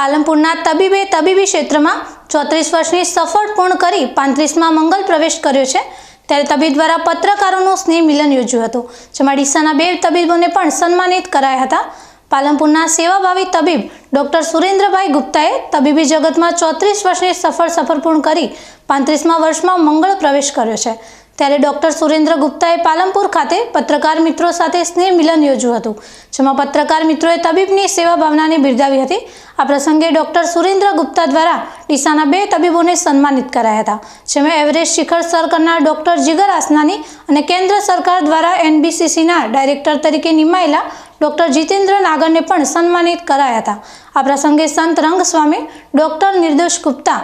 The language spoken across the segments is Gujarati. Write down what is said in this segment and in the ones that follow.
પાલનપુરના તબીબે તબીબી ક્ષેત્રમાં ચોત્રીસ વર્ષની સફળ પૂર્ણ કરી પાંત્રીસમાં મંગલ પ્રવેશ કર્યો છે. ત્યારે તબીબ દ્વારા પત્રકારોનું સ્નેહ મિલન યોજ્યું હતું. જેમાં ડીસાના બે તબીબોને પણ સન્માનિત કરાયા હતા. પાલનપુરના સેવાભાવી તબીબ ડૉક્ટર સુરેન્દ્રભાઈ ગુપ્તાએ તબીબી જગતમાં ચોત્રીસ વર્ષની સફળ સફર પૂર્ણ કરી પાંત્રીસમાં વર્ષમાં મંગળ પ્રવેશ કર્યો છે. ત્યારે ડોક્ટર સુરેન્દ્ર ગુપ્તાએ પાલનપુર ખાતે પત્રકાર મિત્રો સાથે સ્નેહ મિલન યોજ્યું હતું, જેમાં પત્રકાર મિત્રોએ તબીબની સેવા ભાવનાને બિરદાવી હતી. આ પ્રસંગે ડોક્ટર સુરેન્દ્ર ગુપ્તા દ્વારા ડીસાના બે તબીબોને સન્માનિત કરાયા હતા, જેમાં એવરેસ્ટ શિખર સર કરનાર ડોક્ટર જીગર આસનાની અને કેન્દ્ર સરકાર દ્વારા એનબીસીસીના ડાયરેક્ટર તરીકે નિમાયેલા ડોક્ટર જીતેન્દ્ર નાગરને પણ સન્માનિત કરાયા હતા. આ પ્રસંગે સંત રંગસ્વામી, ડોક્ટર નિર્દોષ ગુપ્તા,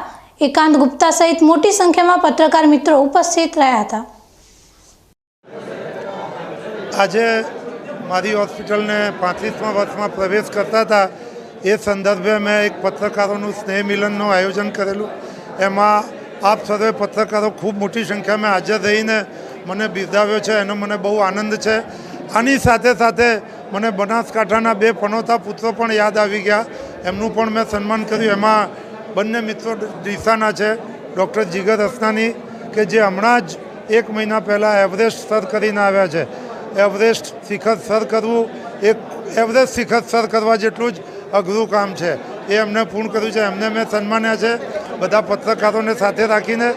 એકાંત ગુપ્તા સહિત મોટી સંખ્યામાં પત્રકાર મિત્રો ઉપસ્થિત રહ્યા હતા. આજે મારી હોસ્પિટલને પાંત્રીસમાં વર્ષમાં પ્રવેશ કરતા હતા. એ સંદર્ભે મેં એક પત્રકારોનું સ્નેહ મિલનનું આયોજન કરેલું. એમાં આપ સર્વે પત્રકારો ખૂબ મોટી સંખ્યામાં હાજર રહીને મને બિરદાવ્યો છે, એનો મને બહુ આનંદ છે. આની સાથે સાથે મને બનાસકાંઠાના બે પનોતા પુત્રો પણ યાદ આવી ગયા. એમનું પણ મેં સન્માન કર્યું. એમાં બંને મિત્રો ડીસાના છે, ડૉક્ટર જીગર અસનાની, કે જે હમણાં જ એક મહિના પહેલાં એવરેસ્ટ સર કરીને આવ્યા છે. એવરેસ્ટ શિખર સર કરવું, એક એવરેસ્ટ શિખર સર કરવા જેટલું જ અઘરું કામ છે. એ એમને પૂર્ણ કર્યું છે. એમને મેં સન્માન્યા છે. બધા પત્રકારોને સાથે રાખીને,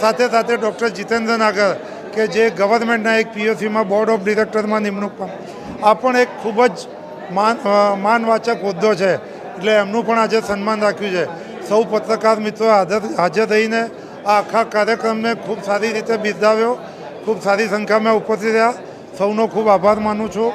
સાથે સાથે ડૉક્ટર જીતેન્દ્ર નાગર કે જે ગવર્મેન્ટના એક પીઓસીમાં બોર્ડ ઓફ ડિરેક્ટરમાં નિમણૂક પણ આ પણ એક ખૂબ જ માન માનવાચક હોદ્દો છે. એટલે એમનું પણ આજે સન્માન રાખ્યું છે. સૌ પત્રકાર મિત્રો હાજર હાજર રહીને આ આખા કાર્યક્રમને ખૂબ સારી રીતે બિરદાવ્યો. ખૂબ સારી સંખ્યામાં ઉપસ્થિત રહ્યા. સૌનો ખૂબ આભાર માનું છું.